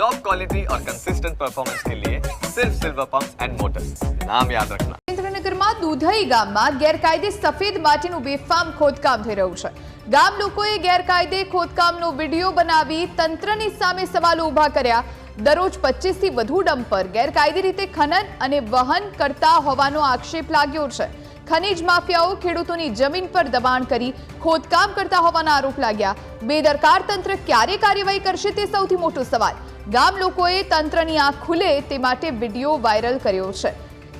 Top quality और consistent performance के लिए सिर्फ सिल्वर पंप एंड मोटर्स नाम याद रखना સુરેન્દ્રનગરમાં દુધઈ ગામમાં ગેરકાયદે સફેદ માટીનું બેફામ ખોદકામ થઈ રહ્યું છે ગામ લોકોએ ગેરકાયદે ખોદકામનો વિડીયો બનાવી તંત્રની સામે સવાલો ઊભા કર્યા દરરોજ 25 થી વધુ ડમ્પર ગેરકાયદે રીતે ખનન અને વહન કરતા હોવાનો આક્ષેપ લાગ્યો છે ખનીજ માફિયાઓ ખેડૂતોની જમીન પર દબાણ કરી ખોદકામ કરતા હોવાના આરોપ લાગ્યા. બેદરકાર તંત્ર ક્યારે કાર્યવાહી કરશે તે સૌથી મોટો સવાલ. ગામ લોકોએ તંત્રની આંખ ખુલે તે માટે વીડિયો વાયરલ કર્યો છે.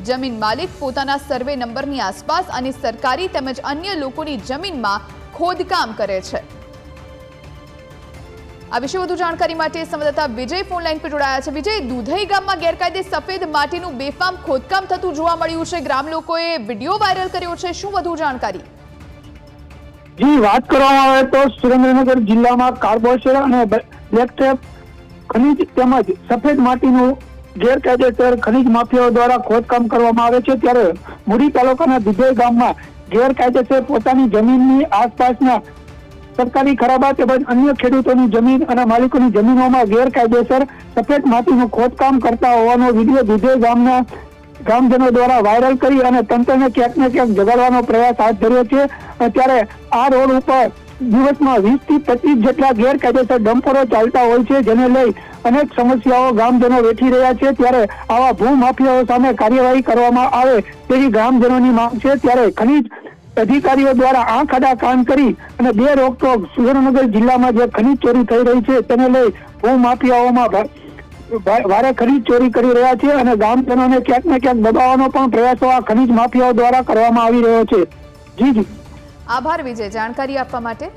જમીન માલિક પોતાના સર્વે નંબરની આસપાસ અને સરકારી તેમજ અન્ય લોકોની જમીનમાં ખોદકામ કરે છે. આ વિશે વધુ જાણકારી માટે સંવાદદાતા વિજય ફોન લાઈન પર જોડાયા છે. વિજય, દુધઈ ગામમાં ગેરકાયદે સફેદ માટીનું બેફામ ખોદકામ થતું જોવા મળ્યું છે. ગ્રામ લોકોએ વીડિયો વાયરલ કર્યો છે. શું વધુ જાણકારી? જી, વાત કરવામાં આવે તો સુરેન્દ્રનગર જિલ્લામાં કાર્બોસેર અને બ્લેકટેપ ખનીજ તેમજ સફેદ માટીનું ગેરકાયદેસર ખનીજ માફિયાઓ દ્વારા ખોદકામ કરવામાં આવે છે. ત્યારે મુડી તાલુકાના દુધઈ ગામમાં ગેરકાયદેસર પોતાની જમીનની આસપાસના સરકારી ખરાબા તેમજ અન્ય ખેડૂતોની જમીન અને માલિકોની જમીનોમાં ગેરકાયદેસર સફેદ માટીનું ખોદકામ કરતા હોવાનો વીડિયો દુધઈ ગામના ગ્રામજનો દ્વારા વાયરલ કરી અને તંત્રને ક્યાંક ને ક્યાંક જગાડવાનો પ્રયાસ હાથ ધર્યો છે. અને ત્યારે આ રોડ ઉપર દિવસમાં વીસથી પચીસ જેટલા ગેરકાયદેસર ડમ્પરો ચાલતા હોય છે, જેને લઈ અનેક સમસ્યાઓ ગામજનો વેઠી રહ્યા છે. ત્યારે આવા ભૂ માફિયાઓ સામે કાર્યવાહી કરવામાં આવે તેવી ગ્રામજનોની માંગ છે. ત્યારે ખનીજ અધિકારીઓ દ્વારા આંખ આડા કાન કરી અને બે રોકટોક સુરેન્દ્રનગર જિલ્લામાં જે ખનીજ ચોરી થઈ રહી છે તેને લઈ ભૂ માફિયાઓમાં ભા- ભા- ભારે ખનીજ ચોરી કરી રહ્યા છે અને ગામજનોને ક્યાંક ને ક્યાંક દબાવવાનો પણ પ્રયાસો આ ખનીજ માફિયાઓ દ્વારા કરવામાં આવી રહ્યો છે. જી જી. આભાર વિજય. જાણકારી આપવા માટે